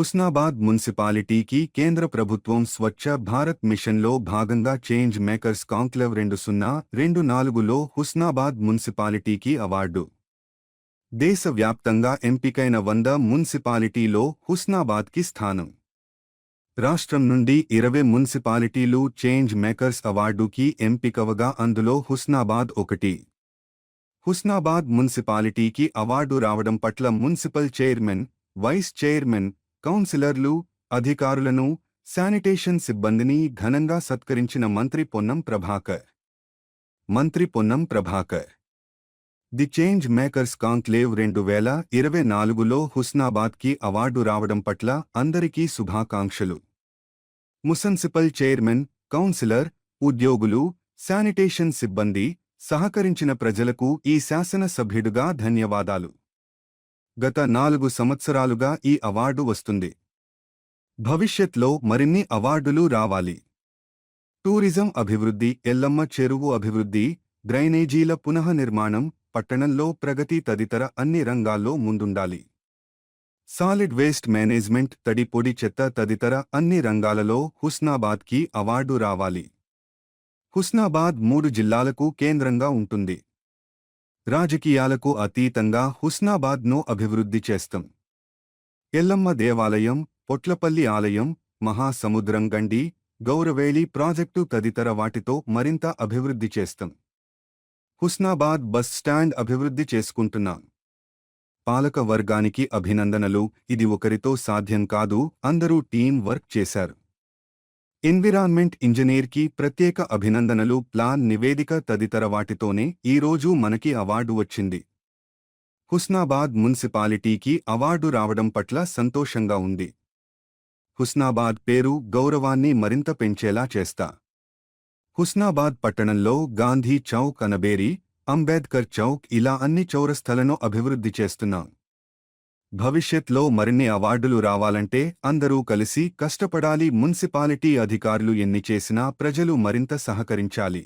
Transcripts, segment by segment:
హుస్నాబాద్ మున్సిపాలిటీకి కేంద్ర ప్రభుత్వం స్వచ్ఛ భారత్ మిషన్లో భాగంగా చేంజ్ మేకర్స్ కాంక్లెవ్ రెండు సున్నా రెండు నాలుగులో హుస్నాబాద్ మున్సిపాలిటీకి అవార్డు. దేశవ్యాప్తంగా ఎంపికైన వంద మున్సిపాలిటీలో హుస్నాబాద్కి స్థానం. రాష్ట్రం నుండి ఇరవై మున్సిపాలిటీలు చేంజ్ మేకర్స్ అవార్డుకి ఎంపికవగా అందులో హుస్నాబాద్ ఒకటి. హుస్నాబాద్ మున్సిపాలిటీకి అవార్డు రావడం పట్ల మున్సిపల్ చైర్మన్ వైస్ చైర్మన్ కౌన్సిలర్లు అధికారులను శానిటేషన్ సిబ్బందిని ఘనంగా సత్కరించిన మంత్రి పొన్నం ప్రభాకర్. మంత్రి Ponnam Prabhakar. The change makers conclave రెండు వేల ఇరవై నాలుగులో హుస్నాబాద్కి అవార్డు రావడం పట్ల అందరికీ శుభాకాంక్షలు. మున్సిపల్ చైర్మన్ కౌన్సిలర్ ఉద్యోగులు శానిటేషన్ సిబ్బంది సహకరించిన ప్రజలకు ఈ శాసనసభ్యుడుగా ధన్యవాదాలు. గత నాలుగు సంవత్సరాలుగా ఈ అవార్డు వస్తుంది. భవిష్యత్లో మరిన్ని అవార్డులు రావాలి. టూరిజం అభివృద్ధి ఎల్లమ్మ చెరువు అభివృద్ధి డ్రైనేజీల పునఃనిర్మాణం పట్టణంలో ప్రగతి తదితర అన్ని రంగాల్లో ముందుండాలి. సాలిడ్ వేస్ట్ మేనేజ్మెంట్ తడి పొడి చెత్త తదితర అన్ని రంగాలలో హుస్నాబాద్కి అవార్డు రావాలి. హుస్నాబాద్ మూడు జిల్లాలకు కేంద్రంగా ఉంటుంది. రాజకీయాలకు అతీతంగా హుస్నాబాద్ను అభివృద్ధి చేస్తాం. ఎల్లమ్మ దేవాలయం పొట్లపల్లి ఆలయం మహాసముద్రం గండి గౌరవేలి ప్రాజెక్టు తదితర వాటితో మరింత అభివృద్ధి చేస్తాం. హుస్నాబాద్ బస్ స్టాండ్ అభివృద్ధి చేసుకుంటున్నాం. పాలక వర్గానికి అభినందనలు ఇది ఒకరితో సాధ్యం కాదు అందరూ టీం వర్క్ చేశారు. ఎన్విరాన్మెంట్ ఇంజనీర్కి ప్రత్యేక అభినందనలు ప్లాన్ నివేదిక తదితర వాటితోనే ఈరోజు మనకి అవార్డు వచ్చింది. హుస్నాబాద్ మున్సిపాలిటీకి అవార్డు రావడం పట్ల సంతోషంగా ఉంది. హుస్నాబాద్ పేరు గౌరవాన్ని మరింత పెంచేలా చేస్తా. హుస్నాబాద్ పట్టణంలో గాంధీ చౌక్ అనబేరి అంబేద్కర్ చౌక్ ఇలా అన్ని చౌరస్థలను అభివృద్ధి చేస్తున్నాం. భవిష్యత్లో మరిన్ని అవార్డులు రావాలంటే అందరూ కలిసి కష్టపడాలి. మున్సిపాలిటీ అధికారులు ఎన్ని చేసినా ప్రజలు మరింత సహకరించాలి.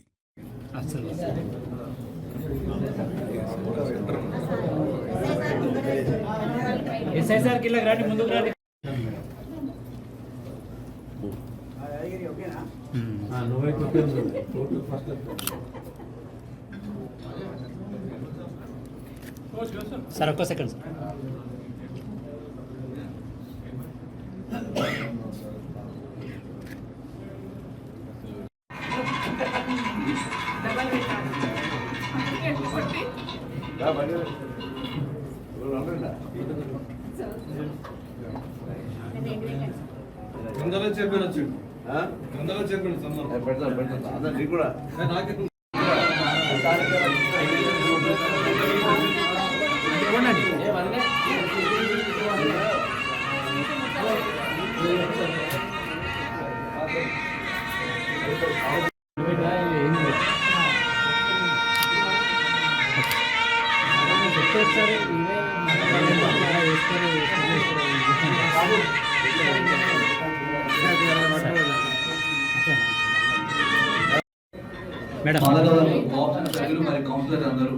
సార్ ఒక్క సెకండ్ సార్. అందరూ చెప్పాను వచ్చి అందరూ చెప్పాను సన్మానం పెడతాను పెడతాను అందరు నీకు కూడా. మేడం. సభ్యులు మరి కౌన్సిలర్ అందరూ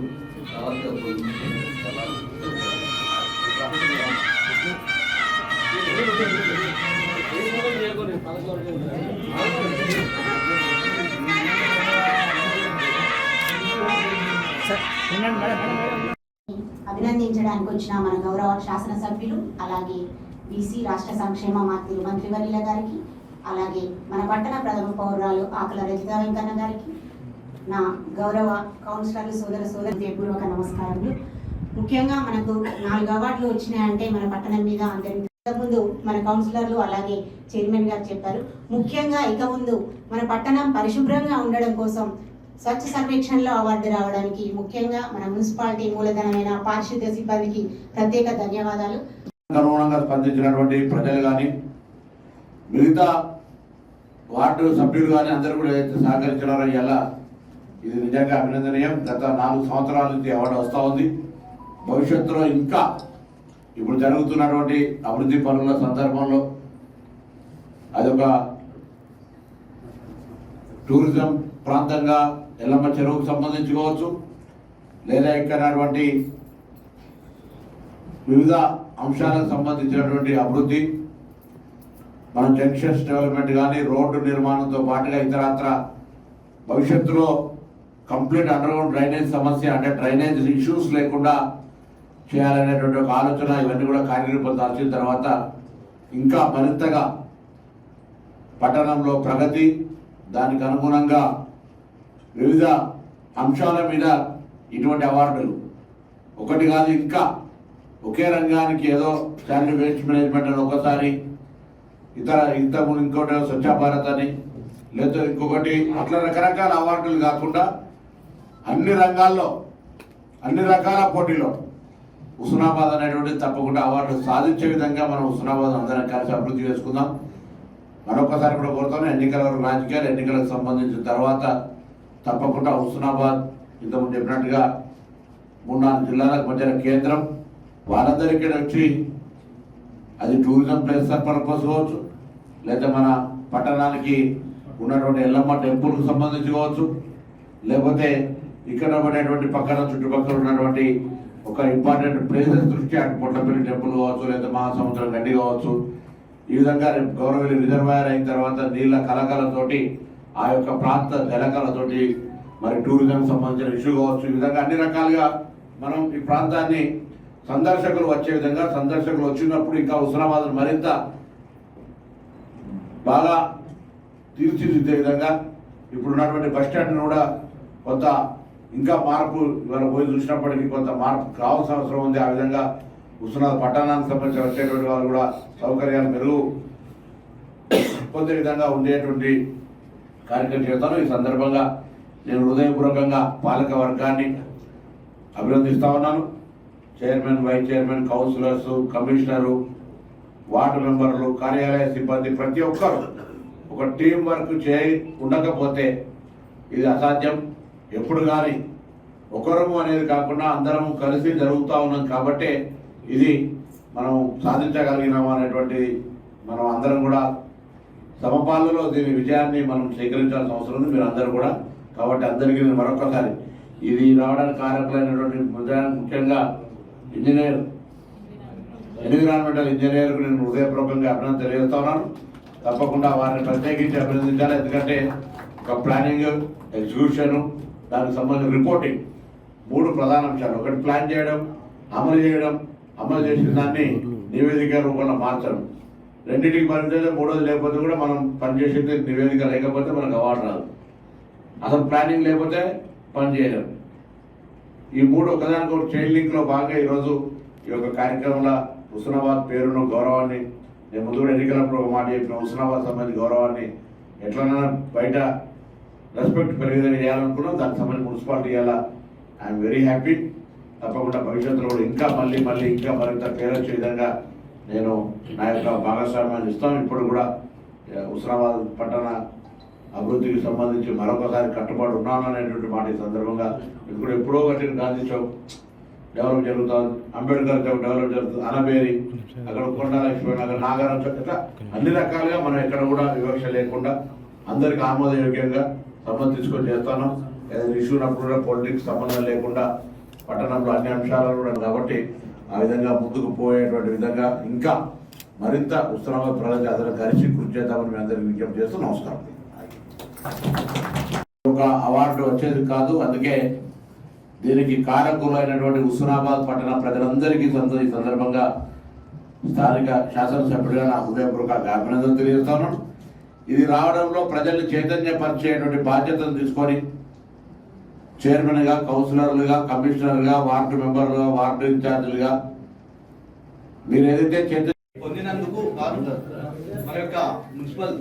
అభినందించడానికి వచ్చిన మన గౌరవ శాసనసభ్యులు అలాగే బీసీ రాష్ట్ర సంక్షేమ మంత్రి మంత్రివర్యుల గారికి అలాగే మన పట్టణ ప్రథమ పౌరురాలు ఆకుల రజిత వెంకన్న గారికి నా గౌరవ కౌన్సిలర్లు సోదర సోదర హృదయపూర్వక నమస్కారములు. ముఖ్యంగా మనకు నాలుగు అవార్డులు వచ్చినాయంటే మన పట్టణం మీద అందరి ముందు మన కౌన్సిలర్లు అలాగే చైర్మన్ గారు చెప్పారు. ముఖ్యంగా ఇక ముందు మన పట్టణం పరిశుభ్రంగా ఉండడం కోసం స్వచ్ఛ సర్వేక్షణలో అవార్డు రావడానికి ముఖ్యంగా మన మున్సిపాలిటీ మూలధనమైన పారిశుద్ధ్య సిబ్బందికి ప్రత్యేక ధన్యవాదాలు. అనుగుణంగా స్పందించినటువంటి ప్రజలు కానీ మిగతా వార్డు సభ్యులు కానీ అందరూ కూడా ఏదైతే సహకరించినారో ఎలా ఇది నిజంగా అభినందనీయం. గత నాలుగు సంవత్సరాల నుంచి అవార్డు వస్తూ ఉంది. భవిష్యత్తులో ఇంకా ఇప్పుడు జరుగుతున్నటువంటి అభివృద్ధి పనుల సందర్భంలో అదొక టూరిజం ప్రాంతంగా ఎల్లమ్మ చెరువుకు సంబంధించుకోవచ్చు. లేదా ఇక్కడటువంటి వివిధ అంశాలకు సంబంధించినటువంటి అభివృద్ధి మన జంక్షన్స్ డెవలప్మెంట్ కానీ రోడ్డు నిర్మాణంతో పాటుగా ఇతరత్ర భవిష్యత్తులో కంప్లీట్ అండర్గ్రౌండ్ డ్రైనేజ్ సమస్య అంటే డ్రైనేజ్ ఇష్యూస్ లేకుండా చేయాలనేటువంటి ఒక ఆలోచన ఇవన్నీ కూడా కార్యరూపం దాల్చిన తర్వాత ఇంకా మరింతగా పట్టణంలో ప్రగతి దానికి అనుగుణంగా వివిధ అంశాల మీద ఇటువంటి అవార్డులు. ఒకటి కాదు ఇంకా ఒకే రంగానికి ఏదో శాలరీ వేస్ట్ మేనేజ్మెంట్ అని ఒకసారి ఇతర ఇంతకు ఇంకోటి స్వచ్ఛ భారత్ అని లేదా ఇంకొకటి అట్లా రకరకాల అవార్డులు కాకుండా అన్ని రంగాల్లో అన్ని రకాల పోటీలో హుస్నాబాద్ అనేటువంటిది తప్పకుండా అవార్డు సాధించే విధంగా మనం హుస్నాబాద్ అందరం కలిసి అభివృద్ధి చేసుకుందాం. మరొకసారి కూడా కోరుతాను ఎన్నికల రాజకీయాలు ఎన్నికలకు సంబంధించిన తర్వాత తప్పకుండా హుస్నాబాద్ ఇంతకుముందు చెప్పినట్టుగా మూడు నాలుగు జిల్లాలకు మధ్యన కేంద్రం. వాళ్ళందరికీ వచ్చి అది టూరిజం ప్లేస్ పర్పస్ కావచ్చు లేదా మన పట్టణానికి ఉన్నటువంటి ఎల్లమ్మ టెంపుల్కి సంబంధించి కావచ్చు లేకపోతే ఇక్కడ పడేటువంటి పక్కన చుట్టుపక్కల ఉన్నటువంటి ఒక ఇంపార్టెంట్ ప్లేసెస్ దృష్ట్యా అటు పొట్లపల్లి టెంపుల్ కావచ్చు లేదా మహాసముద్రం గడ్డి కావచ్చు ఈ విధంగా రేపు గౌరవల్లి రిజర్వాయర్ అయిన తర్వాత నీళ్ళ కలకలతోటి ఆ యొక్క ప్రాంత జలకలతోటి మరి టూరిజం సంబంధించిన ఇష్యూ కావచ్చు ఈ విధంగా అన్ని రకాలుగా మనం ఈ ప్రాంతాన్ని సందర్శకులు వచ్చే విధంగా సందర్శకులు వచ్చినప్పుడు ఇంకా హుస్నాబాద్ మరింత బాగా తీర్చిదిద్దే విధంగా ఇప్పుడు ఉన్నటువంటి బస్ స్టాండ్ను కూడా కొంత ఇంకా మార్పు ఇవాళ పోయి చూసినప్పటికీ కొంత మార్పు కావాల్సిన అవసరం ఉంది. ఆ విధంగా హుస్నాబాద్ పట్టణానికి సంబంధించి వచ్చేటువంటి వాళ్ళు కూడా సౌకర్యాలు మెరుగు పొందే విధంగా ఉండేటువంటి కార్యక్రమం చేస్తాను ఈ సందర్భంగా నేను హృదయపూర్వకంగా పాలక వర్గాన్ని అభినందిస్తా ఉన్నాను. Chairman vice chairman councillors commissioner ward మెంబర్లు కార్యాలయ సిబ్బంది ప్రతి ఒక్కరు ఒక టీం వర్క్ చేయి ఉండకపోతే ఇది అసాధ్యం. ఎప్పుడు కానీ ఒకరము అనేది కాకుండా అందరము కలిసి జరుగుతూ ఉన్నాం కాబట్టి ఇది మనం సాధించగలిగినాము అనేటువంటి మనం అందరం కూడా సమపాలలో దీని విజయాన్ని మనం స్వీకరించాల్సిన అవసరం ఉంది. మీరు అందరూ కూడా కాబట్టి అందరికీ నేను మరొకసారి ఇది రావడానికి కారకులైనటువంటి ముఖ్యంగా ఇంజనీర్ ఎన్విరాన్మెంటల్ ఇంజనీర్కు నేను హృదయపూర్వకంగా అభినందన తెలియజేస్తా ఉన్నాను. తప్పకుండా వారిని ప్రత్యేకించి అభినందించాలి. ఎందుకంటే ఒక ప్లానింగ్ ఎగ్జిక్యూషను దానికి సంబంధించిన రిపోర్టింగ్ మూడు ప్రధాన అంశాలు. ఒకటి ప్లాన్ చేయడం అమలు చేయడం అమలు చేసిన దాన్ని నివేదిక రూపంలో మార్చడం. రెండింటికి పనిచేస్తే మూడోది లేకపోతే కూడా మనం పనిచేసేది నివేదిక లేకపోతే మనకు అవార్డు రాదు. అసలు ప్లానింగ్ లేకపోతే పని చేయలేం. ఈ మూడు ఒకదానికి ఒక చైన్ లింక్లో భాగంగా ఈరోజు ఈ యొక్క కార్యక్రమంలో హుస్నాబాద్ పేరును గౌరవాన్ని నేను ముందు కూడా ఎన్నికలప్పుడు ఒక మాట చెప్పిన హుస్నాబాద్ సంబంధించి గౌరవాన్ని ఎట్లన్నా బయట రెస్పెక్ట్ పెరిగేదని చేయాలనుకున్నాం దానికి సంబంధించి మున్సిపాలిటీ ఇలా ఐఎమ్ వెరీ హ్యాపీ తప్పకుండా భవిష్యత్తులో కూడా ఇంకా మళ్ళీ మళ్ళీ ఇంకా మరింత పేరొచ్చే విధంగా నేను నా యొక్క భాగస్వామ్యాన్ని ఇస్తాను. ఇప్పుడు కూడా ఆ, హుస్నాబాద్ పట్టణ అభివృద్ధికి సంబంధించి మరొకసారి కట్టుబడి ఉన్నాను అనేటువంటి మాట ఈ సందర్భంగా ఇప్పుడు ఎప్పుడో కట్టిన గాంధీ చౌక్ డెవలప్ జరుగుతుంది. అంబేద్కర్ చౌక్ డెవలప్ జరుగుతుంది. అనబేరి అక్కడ కొండ లక్ష్మీ నగర్ నాగారం చౌక్ అన్ని రకాలుగా మనం ఎక్కడ కూడా వివక్ష లేకుండా అందరికి ఆమోదయోగ్యంగా సంబంధం తీసుకొని చేస్తాను. ఏదైనా ఇష్యూ ఉన్నప్పుడు కూడా పొలిటిక్స్ సంబంధం లేకుండా పట్టణంలో అన్ని అంశాలు కూడా కాబట్టి ఆ విధంగా ముందుకు పోయేటువంటి విధంగా ఇంకా మరింత ఉత్సాహంగా ప్రజలకు అందరూ కలిసి కృషి చేద్దామని మీ అందరికీ విజ్ఞప్తి చేస్తూ నమస్కారం. ఒక అవార్డు వచ్చేది కాదు. అందుకే దీనికి కారకులైనటువంటి హుస్నాబాద్ పట్టణ ప్రజలందరికీ ఈ సందర్భంగా స్థానిక శాసనసభ్యుడిగా నా హృదయపూర్వక అభినందన తెలియజేస్తాను ఇది రావడంలో ప్రజల్ని చైతన్యపరిచేటువంటి బాధ్యతను తీసుకొని చైర్మన్గా కౌన్సిలర్లుగా కమిషనర్గా వార్డు మెంబర్లుగా వార్డు ఇన్ఛార్జీలుగా మీరు ఏదైతే చైతన్య పొందినందుకు మన యొక్క మున్సిపల్